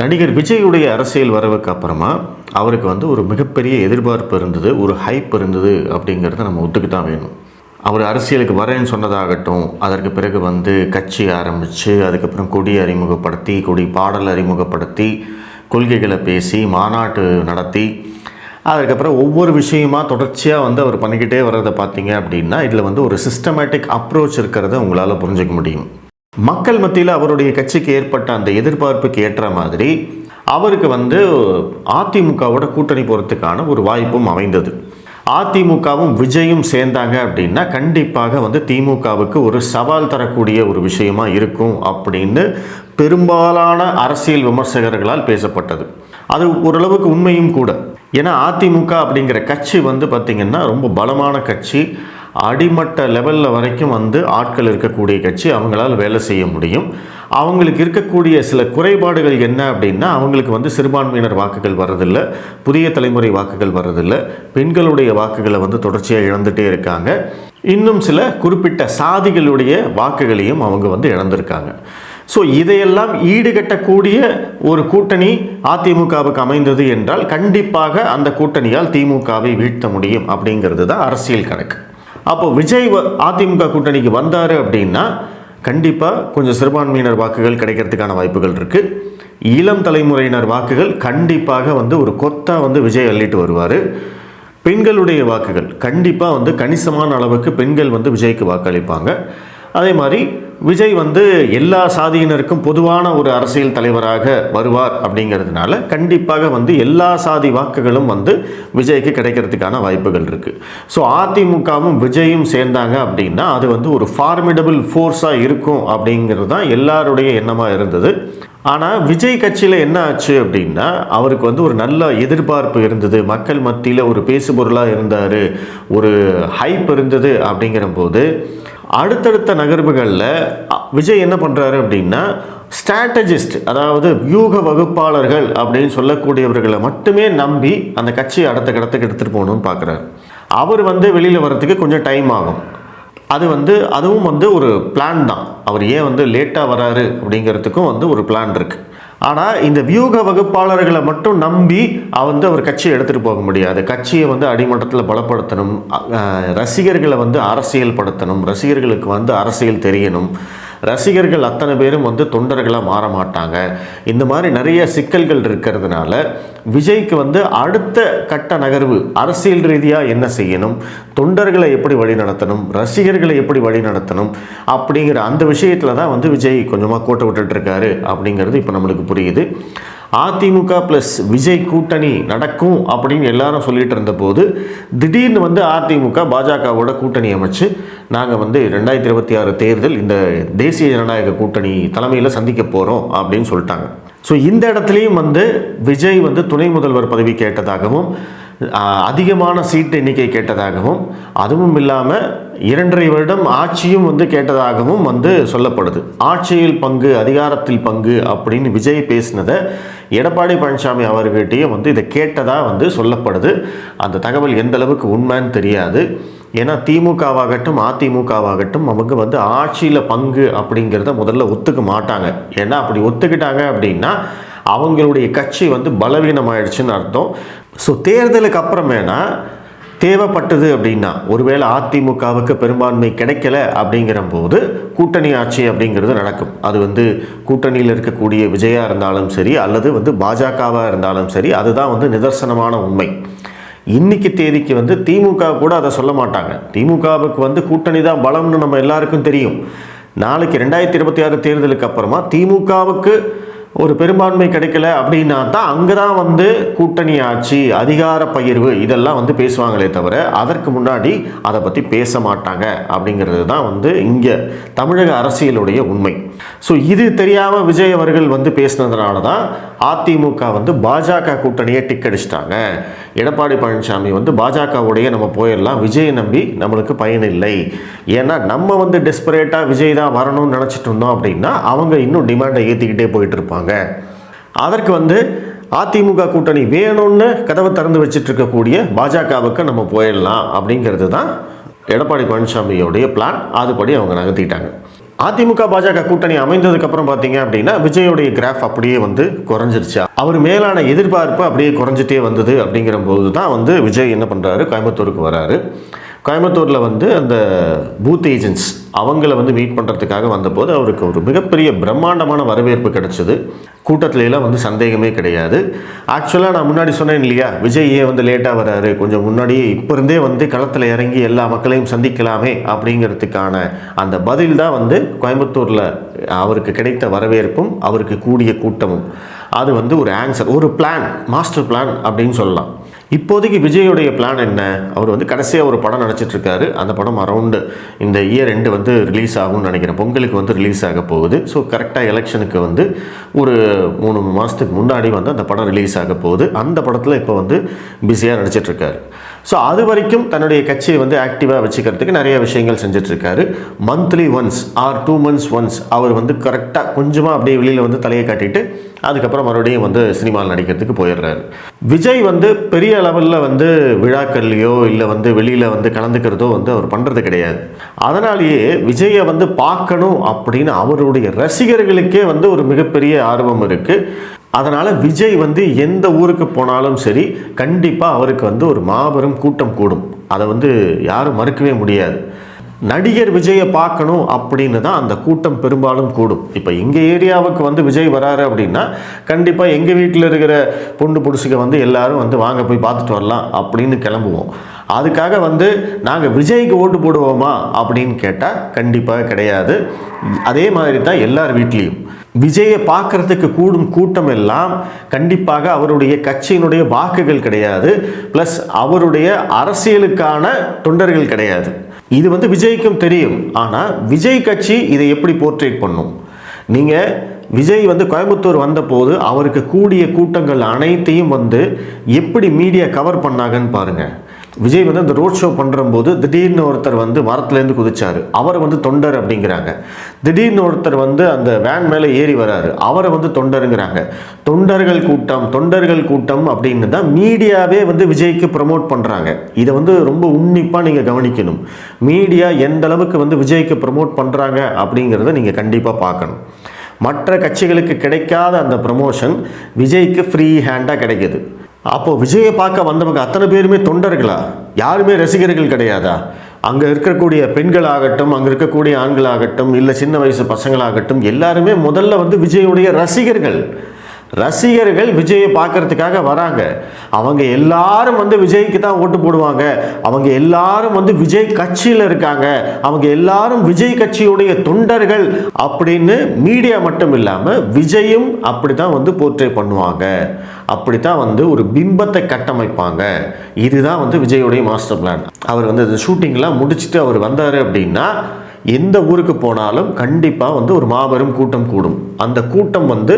நடிகர் விஜயுடைய அரசியல் வரவுக்கு அப்புறமா அவருக்கு வந்து ஒரு மிகப்பெரிய எதிர்பார்ப்பு இருந்தது ஒரு ஹைப் இருந்தது அப்படிங்கிறத நம்ம ஒத்துக்கு தான் வேணும். அவர் அரசியலுக்கு வரேன்னு சொன்னதாகட்டும் அதற்கு பிறகு வந்து கட்சி ஆரம்பித்து அதுக்கப்புறம் கொடி அறிமுகப்படுத்தி கொடி பாடல் அறிமுகப்படுத்தி கொள்கைகளை பேசி மாநாட்டு நடத்தி அதுக்கப்புறம் ஒவ்வொரு விஷயமா தொடர்ச்சியாக வந்து அவர் பண்ணிக்கிட்டே வர்றதை பார்த்தீங்க அப்படின்னா இதில் வந்து ஒரு சிஸ்டமேட்டிக் அப்ரோச் இருக்கிறத உங்களால் புரிஞ்சுக்க முடியும். மக்கள் மத்தியில் அவருடைய கட்சிக்கு ஏற்பட்ட அந்த எதிர்பார்ப்புக்கு ஏற்ற மாதிரி அவருக்கு வந்து அதிமுகவோட கூட்டணி போகிறதுக்கான ஒரு வாய்ப்பும் அமைந்தது. அதிமுகவும் விஜயும் சேர்ந்தாங்க அப்படின்னா கண்டிப்பாக வந்து திமுகவுக்கு ஒரு சவால் தரக்கூடிய ஒரு விஷயமா இருக்கும் அப்படின்னு பெரும்பாலான அரசியல் விமர்சகர்களால் பேசப்பட்டது. அது ஓரளவுக்கு உண்மையும் கூட. ஏன்னா அதிமுக அப்படிங்கிற கட்சி வந்து பார்த்திங்கன்னா ரொம்ப பலமான கட்சி. அடிமட்ட லெவலில் வரைக்கும் வந்து ஆட்கள் இருக்கக்கூடிய கட்சி அவங்களால் வேலை செய்ய முடியும். அவங்களுக்கு இருக்கக்கூடிய சில குறைபாடுகள் என்ன அப்படின்னா அவங்களுக்கு வந்து சிறுபான்மையினர் வாக்குகள் வர்றதில்லை புதிய தலைமுறை வாக்குகள் வர்றதில்லை பெண்களுடைய வாக்குகளை வந்து தொடர்ச்சியாக இழந்துகிட்டே இருக்காங்க. இன்னும் சில குறிப்பிட்ட சாதிகளுடைய வாக்குகளையும் அவங்க வந்து இழந்திருக்காங்க. ஸோ இதையெல்லாம் ஈடுகட்டக்கூடிய ஒரு கூட்டணி அதிமுகவுக்கு அமைந்தது என்றால் கண்டிப்பாக அந்த கூட்டணியால் திமுகவை வீழ்த்த முடியும் அப்படிங்கிறது தான் அரசியல் கணக்கு. அப்போ விஜய் வ- அதிமுக கூட்டணிக்கு வந்தார் அப்படின்னா கண்டிப்பாக கொஞ்சம் சிறுபான்மையினர் வாக்குகள் கிடைக்கிறதுக்கான வாய்ப்புகள் இருக்குது இளம் தலைமுறையினர் வாக்குகள் கண்டிப்பாக வந்து ஒரு கொத்தாக வந்து விஜய் அள்ளிட்டு வருவார். பெண்களுடைய வாக்குகள் கண்டிப்பாக வந்து கணிசமான அளவுக்கு பெண்கள் வந்து விஜய்க்கு வாக்களிப்பாங்க. அதே மாதிரி விஜய் வந்து எல்லா சாதியினருக்கும் பொதுவான ஒரு அரசியல் தலைவராக வருவார் அப்படிங்கிறதுனால கண்டிப்பாக வந்து எல்லா சாதி வாக்குகளும் வந்து விஜய்க்கு கிடைக்கிறதுக்கான வாய்ப்புகள் இருக்குது ஸோ அதிமுகவும் விஜயும் சேர்ந்தாங்க அப்படின்னா அது வந்து ஒரு ஃபார்மிடபிள் ஃபோர்ஸாக இருக்கும் அப்படிங்கிறது தான் எல்லாருடைய எண்ணமாக இருந்தது. ஆனால் விஜய் கட்சியில் என்ன ஆச்சு அப்படின்னா அவருக்கு வந்து ஒரு நல்ல எதிர்பார்ப்பு இருந்தது. மக்கள் மத்தியில் ஒரு பேசுபொருளாக இருந்தார். ஒரு ஹைப் இருந்தது அப்படிங்கிற போது அடுத்தடுத்த நகர்வுகளில் அ, விஜய் என்ன பண்ணுறாரு அப்படின்னா ஸ்ட்ராட்டஜிஸ்ட் அதாவது வியூக வகுப்பாளர்கள் அப்படின்னு சொல்லக்கூடியவர்களை மட்டுமே நம்பி அந்த கட்சியை அடுத்த கடத்துக்கு எடுத்துகிட்டு போகணும்னு பார்க்குறாரு அவர் வந்து வெளியில் வர்றதுக்கு கொஞ்சம் டைம் ஆகும். அது வந்து அதுவும் வந்து ஒரு பிளான் தான். அவர் ஏன் வந்து லேட்டாக வராரு அப்படிங்கிறதுக்கும் வந்து ஒரு பிளான் இருக்குது ஆனால் இந்த வியூக வகுப்பாளர்களை மட்டும் நம்பி வந்து அவர் கட்சியை எடுத்துகிட்டு போக முடியாது. கட்சியை வந்து அடிமட்டத்தில் பலப்படுத்தணும். ரசிகர்களை வந்து அரசியல் படுத்தணும் ரசிகர்களுக்கு வந்து அரசியல் தெரியணும். ரசிகர்கள் அத்தனை பேரும் வந்து தொண்டர்களாக மாற மாட்டாங்க. இந்த மாதிரி நிறைய சிக்கல்கள் இருக்கிறதுனால விஜய்க்கு வந்து அடுத்த கட்ட நகர்வு அரசியல் ரீதியாக என்ன செய்யணும்? தொண்டர்களை எப்படி வழி நடத்தணும்? ரசிகர்களை எப்படி வழி நடத்தணும்? அப்படிங்கிற அந்த விஷயத்தில் தான் வந்து விஜய் கொஞ்சமாக கோட்டை விட்டுட்டு இருக்காரு அப்படிங்கிறது இப்போ நம்மளுக்கு புரியுது. அதிமுக ப்ளஸ் விஜய் கூட்டணி நடக்கும் அப்படின்னு எல்லாரும் சொல்லிட்டு இருந்தபோது திடீர்னு வந்து அதிமுக பாஜகவோட கூட்டணி அமைச்சு நாங்கள் வந்து ரெண்டாயிரத்தி இருபத்தி ஆறு தேர்தல் இந்த தேசிய ஜனநாயக கூட்டணி தலைமையில் சந்திக்க போகிறோம் அப்படின்னு சொல்லிட்டாங்க. ஸோ இந்த இடத்துலையும் வந்து விஜய் வந்து துணை முதல்வர் பதவி கேட்டதாகவும் அதிகமான சீட்டு எண்ணிக்கை கேட்டதாகவும் அதுவும் இல்லாமல் இரண்டரை வருடம் ஆட்சியும் வந்து கேட்டதாகவும் வந்து சொல்லப்படுது. ஆட்சியில் பங்கு அதிகாரத்தில் பங்கு அப்படின்னு விஜய் பேசினதை எடப்பாடி பழனிசாமி அவர்கிட்டையும் வந்து இதை கேட்டதாக வந்து சொல்லப்படுது. அந்த தகவல் எந்த அளவுக்கு உண்மைன்னு தெரியாது. ஏன்னா திமுகவாகட்டும் அதிமுகவாகட்டும் அவங்க வந்து ஆட்சியில் பங்கு அப்படிங்கிறத முதல்ல ஒத்துக்க மாட்டாங்க. ஏன்னா அப்படி ஒத்துக்கிட்டாங்க அப்படின்னா அவங்களுடைய கட்சி வந்து பலவீனமாயிடுச்சுன்னு அர்த்தம். ஸோ தேர்தலுக்கு அப்புறமேனா தேவைப்பட்டது அப்படின்னா ஒருவேளை அதிமுகவுக்கு பெரும்பான்மை கிடைக்கல அப்படிங்கிற போது கூட்டணி ஆட்சி அப்படிங்கிறது நடக்கும். அது வந்து கூட்டணியில் இருக்கக்கூடிய விஜயா இருந்தாலும் சரி அல்லது வந்து பாஜகவாக இருந்தாலும் சரி அதுதான் வந்து நிதர்சனமான உண்மை. இன்னைக்கு தேதிக்கு வந்து திமுக கூட அதை சொல்ல மாட்டாங்க. திமுகவுக்கு வந்து கூட்டணி தான் பலம்னு நம்ம எல்லாருக்கும் தெரியும். நாளைக்கு ரெண்டாயிரத்தி இருபத்தி ஆறு தேர்தலுக்கு அப்புறமா திமுகவுக்கு ஒரு பெரும்பான்மை கிடைக்கல அப்படின்னா தான் அங்கே தான் வந்து கூட்டணி ஆட்சி அதிகார பகிர்வு இதெல்லாம் வந்து பேசுவாங்களே தவிர அதற்கு முன்னாடி அதை பற்றி பேச மாட்டாங்க அப்படிங்கிறது தான் வந்து இங்கே தமிழக அரசியலுடைய உண்மை. ஸோ இது தெரியாமல் விஜய் அவர்கள் வந்து பேசினதுனால தான் அதிமுக வந்து பாஜக கூட்டணியை டிக் அடிச்சிட்டாங்க. எடப்பாடி பழனிசாமி வந்து பாஜகவுடைய நம்ம போயிடலாம் விஜய் நம்பி நம்மளுக்கு பயன் இல்லை. ஏன்னா நம்ம வந்து டெஸ்பரேட்டாக விஜய் தான் வரணும்னு நினச்சிட்டு இருந்தோம் அப்படின்னா அவங்க இன்னும் டிமாண்டை ஏற்றிக்கிட்டே போயிட்டு இருப்பாங்க. அதற்கு வந்து அதிமுக கூட்டணி வேணும்னு கதவை திறந்து வச்சுட்டு இருக்கக்கூடிய பாஜகவுக்கு நம்ம போயிடலாம் அப்படிங்கிறது தான் எடப்பாடி பழனிசாமியோடைய பிளான் அதுபடி அவங்க நகர்த்திட்டாங்க. அதிமுக பாஜக கூட்டணி அமைந்ததுக்கப்புறம் பார்த்தீங்க அப்படின்னா விஜயோடைய கிராஃப் அப்படியே வந்து குறைஞ்சிருச்சு. அவர் மேலான எதிர்பார்ப்பு அப்படியே குறைஞ்சிட்டே வந்தது அப்படிங்கிற போது தான் வந்து விஜய் என்ன பண்ணுறாரு கோயம்புத்தூருக்கு வராரு. கோயம்புத்தூரில் வந்து அந்த பூத் ஏஜென்ட்ஸ் அவங்கள வந்து மீட் பண்ணுறதுக்காக வந்தபோது அவருக்கு ஒரு மிகப்பெரிய பிரம்மாண்டமான வரவேற்பு கிடச்சிது. கூட்டத்துல வந்து சந்தேகமே கிடையாது. ஆக்சுவலாக நான் முன்னாடி சொன்னேன் இல்லையா? விஜய் ஏன் வந்து லேட்டாக வராரு? கொஞ்சம் முன்னாடியே இப்போ இருந்தே வந்து களத்தில் இறங்கி எல்லா மக்களையும் சந்திக்கலாமே அப்படிங்கிறதுக்கான அந்த பதில் தான் வந்து கோயம்புத்தூரில் அவருக்கு கிடைத்த வரவேற்பும் அவருக்கு கூடிய கூட்டமும். அது வந்து ஒரு ஆன்சர் ஒரு பிளான் மாஸ்டர் பிளான் அப்படின்னு சொல்லலாம். இப்போதைக்கு விஜயோடைய பிளான் என்ன? அவர் வந்து கடைசியாக ஒரு படம் நடிச்சிட்டு இருக்காரு அந்த படம் அரௌண்டு இந்த இயர் ரெண்டு வந்து ரிலீஸ் ஆகும்னு நினைக்கிறேன். பொங்கலுக்கு வந்து ரிலீஸ் ஆக போகுது. ஸோ கரெக்டாக எலெக்ஷனுக்கு வந்து ஒரு மூணு மாதத்துக்கு முன்னாடி வந்து அந்த படம் ரிலீஸ் ஆக போகுது. அந்த படத்தில் இப்போ வந்து பிஸியாக நடிச்சிட்ருக்காரு. ஸோ அது வரைக்கும் தன்னுடைய கட்சியை வந்து ஆக்டிவாக வச்சுக்கிறதுக்கு நிறைய விஷயங்கள் செஞ்சிட்ருக்காரு. Monthly once or two months once அவர் வந்து கரெக்டாக கொஞ்சமாக அப்படியே வெளியில் வந்து தலையை காட்டிட்டு அதுக்கப்புறம் மறுபடியும் வந்து சினிமாவில் நடிக்கிறதுக்கு போயிடுறாரு. விஜய் வந்து பெரிய லெவலில் வந்து விழாக்கள்லையோ இல்லை வந்து வெளியில் வந்து கலந்துக்கிறதோ வந்து அவர் பண்ணுறது கிடையாது. அதனாலேயே விஜயை வந்து பார்க்கணும் அப்படின்னு அவருடைய ரசிகர்களுக்கே வந்து ஒரு மிகப்பெரிய ஆர்வம் இருக்குது அதனால் விஜய் வந்து எந்த ஊருக்கு போனாலும் சரி கண்டிப்பாக அவருக்கு வந்து ஒரு மாபெரும் கூட்டம் கூடும். அதை வந்து யாரும் மறுக்கவே முடியாது. நடிகர் விஜயை பார்க்கணும் அப்படின்னு தான் அந்த கூட்டம் பெரும்பாலும் கூடும். இப்போ எங்கள் ஏரியாவுக்கு வந்து விஜய் வராரு அப்படின்னா கண்டிப்பாக எங்கள் வீட்டில் இருக்கிற பொண்ணு புடிசுக்க வந்து எல்லாரும் வந்து வாங்க போய் பார்த்துட்டு வரலாம் அப்படின்னு கிளம்புவோம். அதுக்காக வந்து நாங்கள் விஜய்க்கு ஓட்டு போடுவோமா அப்படின்னு கேட்டால் கண்டிப்பாக கிடையாது. அதே மாதிரி தான் எல்லார் வீட்லேயும். விஜயை பார்க்கறதுக்கு கூடும் கூட்டம் எல்லாம் கண்டிப்பாக அவருடைய கட்சியினுடைய வாக்குகள் கிடையாது. ப்ளஸ் அவருடைய அரசியலுக்கான தொண்டர்கள் கிடையாது. இது வந்து விஜய்க்கும் தெரியும். ஆனால் விஜய் கட்சி இதை எப்படி போர்ட்ரேட் பண்ணும்? நீங்கள் விஜய் வந்து கோயம்புத்தூர் வந்தபோது அவருக்கு கூடிய கூட்டங்கள் அனைத்தையும் வந்து எப்படி மீடியா கவர் பண்ணாங்கன்னு பாருங்கள் விஜய் வந்து அந்த ரோட் ஷோ பண்ணுறம்போது திடீர்னு ஒருத்தர் வந்து மரத்துலேருந்து குதிச்சார். அவரை வந்து தொண்டர் அப்படிங்கிறாங்க. திடீர்னு ஒருத்தர் வந்து அந்த வேன் மேலே ஏறி வராரு. அவரை வந்து தொண்டருங்கிறாங்க. தொண்டர்கள் கூட்டம் தொண்டர்கள் கூட்டம் அப்படின்னு தான் மீடியாவே வந்து விஜய்க்கு ப்ரமோட் பண்ணுறாங்க இதை வந்து ரொம்ப உன்னிப்பாக நீங்கள் கவனிக்கணும். மீடியா எந்த அளவுக்கு வந்து விஜய்க்கு ப்ரமோட் பண்ணுறாங்க அப்படிங்கிறத நீங்கள் கண்டிப்பாக பார்க்கணும். மற்ற கட்சிகளுக்கு கிடைக்காத அந்த ப்ரமோஷன் விஜய்க்கு ஃப்ரீ ஹேண்டாக கிடைக்கிது. அப்போது விஜயை பார்க்க வந்தவங்க அத்தனை பேருமே தொண்டர்களா? யாருமே ரசிகர்கள் கிடையாதா? அங்கே இருக்கக்கூடிய பெண்களாகட்டும் அங்கே இருக்கக்கூடிய ஆண்களாகட்டும் இல்லை சின்ன வயசு பசங்களாகட்டும் எல்லாருமே முதல்ல வந்து விஜயுடைய ரசிகர்கள். ரசிகர்கள் விஜயை பார்க்கறதுக்காக வராங்க. அவங்க எல்லாரும் வந்து விஜய்க்கு தான் ஓட்டு போடுவாங்க. அவங்க எல்லாரும் வந்து விஜய் கட்சியில் இருக்காங்க. அவங்க எல்லாரும் விஜய் கட்சியுடைய தொண்டர்கள் அப்படின்னு மீடியா மட்டும் இல்லாமல் விஜயும் அப்படி தான் வந்து போர்ட்ரே பண்ணுவாங்க. அப்படி தான் வந்து ஒரு பிம்பத்தை கட்டமைப்பாங்க. இதுதான் வந்து விஜயுடைய மாஸ்டர் பிளான் அவர் வந்து அந்த ஷூட்டிங்லாம் முடிச்சுட்டு அவர் வந்தார் அப்படின்னா எந்த ஊருக்கு போனாலும் கண்டிப்பாக வந்து ஒரு மாபெரும் கூட்டம் கூடும். அந்த கூட்டம் வந்து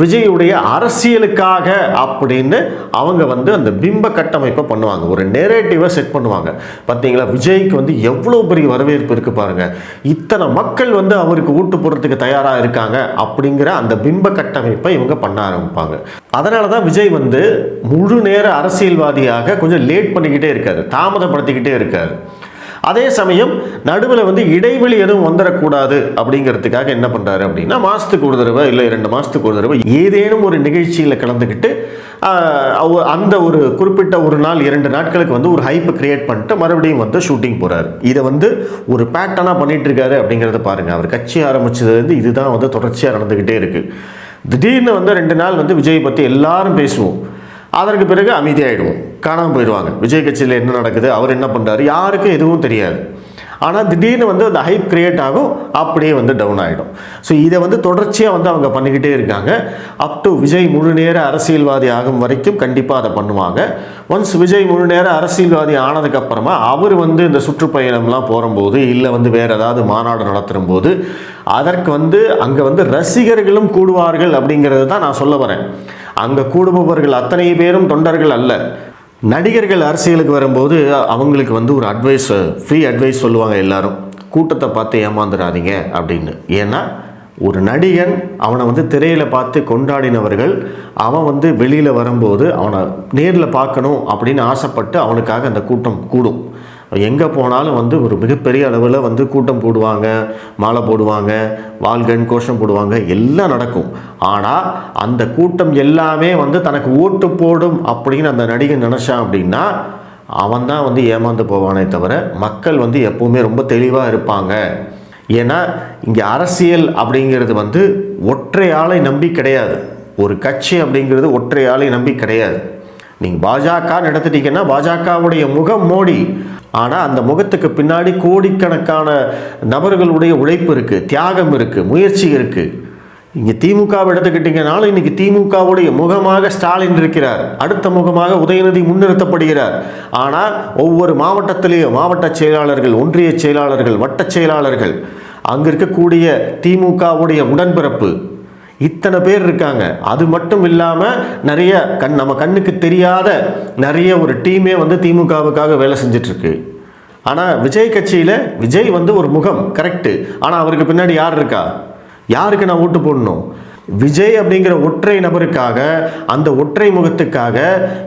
விஜயுடைய அரசியலுக்காக அப்படின்னு அவங்க வந்து அந்த பிம்ப கட்டமைப்பை பண்ணுவாங்க. ஒரு நேரேட்டிவை செட் பண்ணுவாங்க. பார்த்தீங்களா விஜய்க்கு வந்து எவ்வளோ பெரிய வரவேற்பு இருக்குது பாருங்கள் இத்தனை மக்கள் வந்து அவருக்கு ஊட்டு போடுறதுக்கு தயாராக இருக்காங்க அப்படிங்கிற அந்த பிம்ப கட்டமைப்பை இவங்க பண்ண ஆரம்பிப்பாங்க. அதனால தான் விஜய் வந்து முழு நேர அரசியல்வாதியாக கொஞ்சம் லேட் பண்ணிக்கிட்டே இருக்காரு. தாமதப்படுத்திக்கிட்டே இருக்காரு. அதே சமயம் நடுவில் வந்து இடைவெளி எதுவும் வந்துடக்கூடாது அப்படிங்கிறதுக்காக என்ன பண்ணுறாரு அப்படின்னா மாதத்துக்கு ஒரு தடவை இல்லை இரண்டு மாதத்துக்கு ஒரு தடவை ஏதேனும் ஒரு நிகழ்ச்சியில் கலந்துக்கிட்டு அவ- அந்த ஒரு குறிப்பிட்ட ஒரு நாள் இரண்டு நாட்களுக்கு வந்து ஒரு ஹைப்பை கிரியேட் பண்ணிட்டு மறுபடியும் வந்து ஷூட்டிங் போகிறார் இதை வந்து ஒரு பேட்டர்னாக பண்ணிகிட்டு இருக்காரு அப்படிங்கிறத பாருங்கள் அவர் கட்சி ஆரம்பித்ததுலேருந்து இதுதான் வந்து தொடர்ச்சியாக நடந்துக்கிட்டே இருக்குது திடீர்னு வந்து ரெண்டு நாள் வந்து விஜய் பற்றி எல்லாரும் பேசுவோம். அதற்கு பிறகு அமைதியாகிடுவோம் காணாமல் போயிடுவாங்க. விஜய் கட்சியில் என்ன நடக்குது அவர் என்ன பண்ணுறாரு யாருக்கும் எதுவும் தெரியாது. ஆனால் திடீர்னு வந்து அந்த ஹைப் கிரியேட் ஆகும் அப்படியே வந்து டவுன் ஆகிடும் ஸோ இதை வந்து தொடர்ச்சியாக வந்து அவங்க பண்ணிக்கிட்டே இருக்காங்க. அப் டு விஜய் முழு நேர அரசியல்வாதி ஆகும் வரைக்கும் கண்டிப்பாக அதை பண்ணுவாங்க. ஒன்ஸ் விஜய் முழு நேர அரசியல்வாதி ஆனதுக்கப்புறமா அவர் வந்து இந்த சுற்றுப்பயணம்லாம் போகும்போது இல்லை வந்து வேறு ஏதாவது மாநாடு நடத்தும் போது அதற்கு வந்து அங்கே வந்து ரசிகர்களும் கூடுவார்கள் அப்படிங்கிறது தான் நான் சொல்ல வரேன். அங்கே கூடுபவர்கள் அத்தனை பேரும் தொண்டர்கள் அல்ல. நடிகர்கள் அரசியலுக்கு வரும்போது அவங்களுக்கு வந்து ஒரு அட்வைஸ் ஃப்ரீ அட்வைஸ் சொல்லுவாங்க எல்லாரும். கூட்டத்தை பார்த்து ஏமாந்துடாதீங்க அப்படின்னு. ஏன்னா ஒரு நடிகன் அவனை வந்து திரையில் பார்த்து கொண்டாடினவர்கள் அவன் வந்து வெளியில் வரும்போது அவனை நேரில் பார்க்கணும் அப்படின்னு ஆசைப்பட்டு அவனுக்காக அந்த கூட்டம் கூடும். எங்கே போனாலும் வந்து ஒரு மிகப்பெரிய அளவில் வந்து கூட்டம் போடுவாங்க மாலை போடுவாங்க வாள்கன் கோஷம் போடுவாங்க எல்லாம் நடக்கும். ஆனால் அந்த கூட்டம் எல்லாமே வந்து தனக்கு ஓட்டு போடும் அப்படின்னு அந்த நடிகன் நினச்சான் அப்படின்னா அவன் தான் வந்து ஏமாந்து போவானே தவிர மக்கள் வந்து எப்போவுமே ரொம்ப தெளிவாக இருப்பாங்க. ஏன்னா இங்கே அரசியல் அப்படிங்கிறது வந்து ஒற்றை ஆளை நம்பி கிடையாது. ஒரு கட்சி அப்படிங்கிறது ஒற்றை ஆளை நம்பி கிடையாது. நீங்கள் பாஜக எடுத்துட்டீங்கன்னா பாஜகவுடைய முகம் மோடி. ஆனால் அந்த முகத்துக்கு பின்னாடி கோடிக்கணக்கான நபர்களுடைய உழைப்பு இருக்குது தியாகம் இருக்குது முயற்சி இருக்குது இங்கே திமுகவை எடுத்துக்கிட்டிங்கனாலும் இன்றைக்கி திமுகவுடைய முகமாக ஸ்டாலின் இருக்கிறார். அடுத்த முகமாக உதயநிதி முன்னிறுத்தப்படுகிறார். ஆனால் ஒவ்வொரு மாவட்டத்திலேயும் மாவட்ட செயலாளர்கள் ஒன்றிய செயலாளர்கள் வட்ட செயலாளர்கள் அங்கே இருக்கக்கூடிய திமுகவுடைய உடன்பிறப்பு இத்தனை பேர் இருக்காங்க. அது மட்டும் இல்லாமல் நிறைய கண் நம்ம கண்ணுக்கு தெரியாத நிறைய ஒரு டீமே வந்து திமுகவுக்காக வேலை செஞ்சிட்ருக்கு. ஆனால் விஜய் கட்சியில் விஜய் வந்து ஒரு முகம் கரெக்டு ஆனால் அவருக்கு பின்னாடி யார் இருக்கா? யாருக்கு நான் ஓட்டு போடணும்? விஜய் அப்படிங்கிற ஒற்றை நபருக்காக அந்த ஒற்றை முகத்துக்காக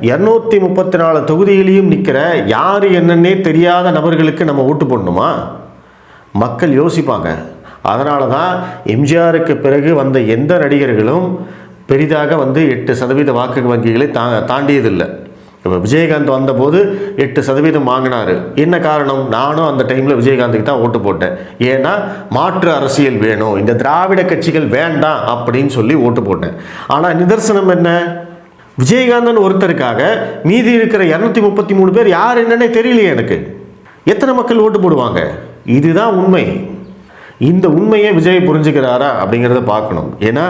இரநூத்தி முப்பத்தி நாலு தொகுதியிலையும் நிற்கிற யார் என்னன்னே தெரியாத நபர்களுக்கு நம்ம ஓட்டு போடணுமா? மக்கள் யோசிப்பாங்க. அதனால தான் எம்ஜிஆருக்கு பிறகு வந்த எந்த நடிகர்களும் பெரிதாக வந்து எட்டு சதவீத வாக்கு வங்கிகளை தா தாண்டியதில்லை. இப்போ விஜயகாந்த் வந்தபோது எட்டு சதவீதம் வாங்கினார். என்ன காரணம்? நானும் அந்த டைமில் விஜயகாந்துக்கு தான் ஓட்டு போட்டேன். ஏன்னா மாற்று அரசியல் வேணும். இந்த திராவிட கட்சிகள் வேண்டாம் அப்படின்னு சொல்லி ஓட்டு போட்டேன். ஆனால் நிதர்சனம் என்ன? விஜயகாந்தன் ஒருத்தருக்காக மீதி இருக்கிற இரநூத்தி முப்பத்தி மூணு பேர் யார் என்னன்னே தெரியலையே எனக்கு. எத்தனை மக்கள் ஓட்டு போடுவாங்க? இதுதான் உண்மை. இந்த உண்மையை விஜய் புரிஞ்சுக்கிறாரா அப்படிங்கிறத பார்க்கணும். ஏன்னா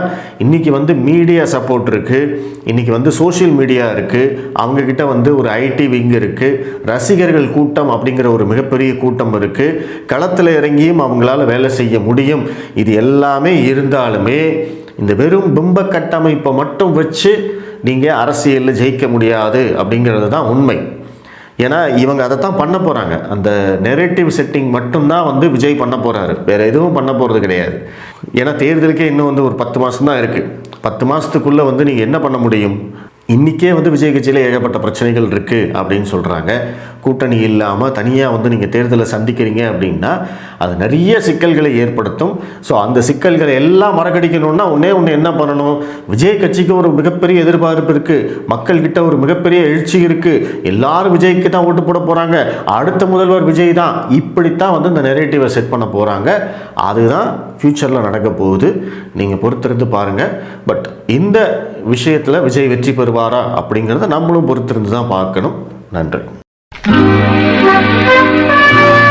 இன்றைக்கி வந்து மீடியா சப்போர்ட் இருக்குது இன்றைக்கி வந்து சோஷியல் மீடியா இருக்குது அவங்கக்கிட்ட வந்து ஒரு ஐடி விங் இருக்குது ரசிகர்கள் கூட்டம் அப்படிங்கிற ஒரு மிகப்பெரிய கூட்டம் இருக்குது களத்தில் இறங்கியும் அவங்களால வேலை செய்ய முடியும். இது எல்லாமே இருந்தாலுமே இந்த வெறும் பிம்ப கட்டமைப்பை மட்டும் வச்சு நீங்கள் அரசியலில் ஜெயிக்க முடியாது அப்படிங்கிறது தான் உண்மை. ஏன்னா இவங்க அதை தான் பண்ண போகிறாங்க அந்த நெரேட்டிவ் செட்டிங் மட்டும்தான் வந்து விஜய் பண்ண போகிறாரு வேறு எதுவும் பண்ண போகிறது கிடையாது. ஏன்னா தேர்தலுக்கே இன்னும் வந்து ஒரு பத்து மாதம் தான் இருக்குது பத்து மாதத்துக்குள்ளே வந்து நீங்கள் என்ன பண்ண முடியும்? இன்றைக்கே வந்து விஜய் கட்சியில் ஏகப்பட்ட பிரச்சனைகள் இருக்குது அப்படின்னு சொல்கிறாங்க கூட்டணி இல்லாமல் தனியாக வந்து நீங்கள் தேர்தலை சந்திக்கிறீங்க அப்படின்னா அது நிறைய சிக்கல்களை ஏற்படுத்தும். ஸோ அந்த சிக்கல்களை எல்லாம் மறக்கடிக்கணும்னா ஒன்றே ஒன்று என்ன பண்ணணும்? விஜய் கட்சிக்கு ஒரு மிகப்பெரிய எதிர்பார்ப்பு இருக்குது மக்கள்கிட்ட ஒரு மிகப்பெரிய எழுச்சி இருக்குது எல்லாரும் விஜய்க்கு தான் ஓட்டு போட போகிறாங்க அடுத்த முதல்வர் விஜய் தான். இப்படித்தான் வந்து இந்த நெரேட்டிவை செட் பண்ண போகிறாங்க அதுதான் ஃப்யூச்சரில் நடக்க போகுது. நீங்கள் பொறுத்திருந்து பாருங்கள் பட் இந்த விஷயத்தில் விஜய் வெற்றி பெறுவாரா அப்படிங்கிறத நம்மளும் பொறுத்திருந்து தான் பார்க்கணும். நன்றி. Thank you.